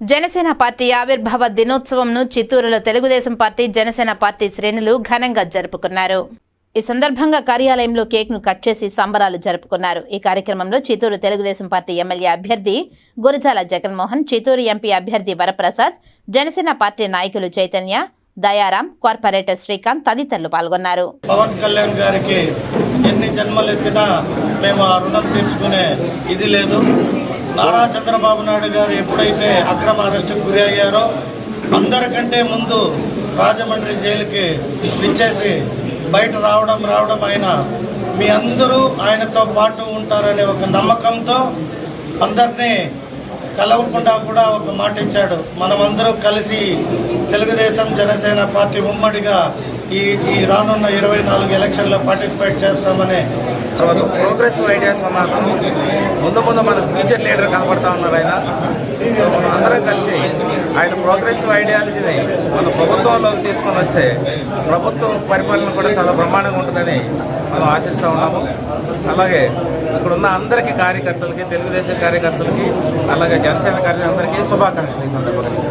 Janasena party ఆవిర్భావ దినోత్సవంను చిత్తూరులో Telugu Desam party Janasena party శ్రేణులు ఘనంగా జరుపుకున్నారు. ఈ సందర్భంగా కార్యాలయంలో కేక్ను కట్ చేసి సంబరాలు జరుపుకున్నారు. ఈ కార్యక్రమంలో చిత్తూరు తెలుగుదేశం పార్టీ ఎమ్మెల్యే అభ్యర్థి గురజాల జగన్మోహన్ చిత్తూరు ఎంపీ అభ్యర్థి వరప్రసాద్ జనసేన పార్టీ నాయకులు చైతన్య దయారాం కార్పొరేటర్ శ్రీకాంత్ తదితరులు పాల్గొన్నారు. పవన్ కళ్యాణ్ గారికి ఎన్ని జన్మలు ఎత్తినా మేము ఆ రుణం తీర్చుకునే ఇది లేదు. నారా చంద్రబాబు నాయుడు గారు ఎప్పుడైతే అక్రమ అరెస్టుకు గురి అయ్యారో అందరికంటే ముందు రాజమండ్రి జైలుకి విచ్చేసి బయట రావడం రావడం ఆయన మీ అందరూ ఆయనతో పాటు ఉంటారనే ఒక నమ్మకంతో అందరినీ కలవకుండా కూడా ఒక మాట ఇచ్చాడు. మనమందరూ కలిసి తెలుగుదేశం జనసేన పార్టీ ఉమ్మడిగా ఈ ఈ రానున్న ఇరవై నాలుగు ఎలక్షన్లో పార్టిసిపేట్ చేస్తామని ప్రోగ్రెసివ్ ఐడియాస్ ఉన్న ముందు ముందు మనకు ఫ్యూచర్ లీడర్ కనబడతా ఉన్నారు ఆయన. మనం అందరం కలిసి ఆయన ప్రోగ్రెసివ్ ఐడియాలజీని మన ప్రభుత్వంలోకి తీసుకొని వస్తే ప్రభుత్వ పరిపాలన కూడా చాలా బ్రహ్మాండంగా ఉంటుందని మనం ఆశిస్తూ ఉన్నాము. అలాగే ఇక్కడ ఉన్న అందరికీ కార్యకర్తలకి తెలుగుదేశం కార్యకర్తలకి అలాగే జనసేన కార్యకర్తలకి శుభాకాంక్షలు ఈ సందర్భంగా.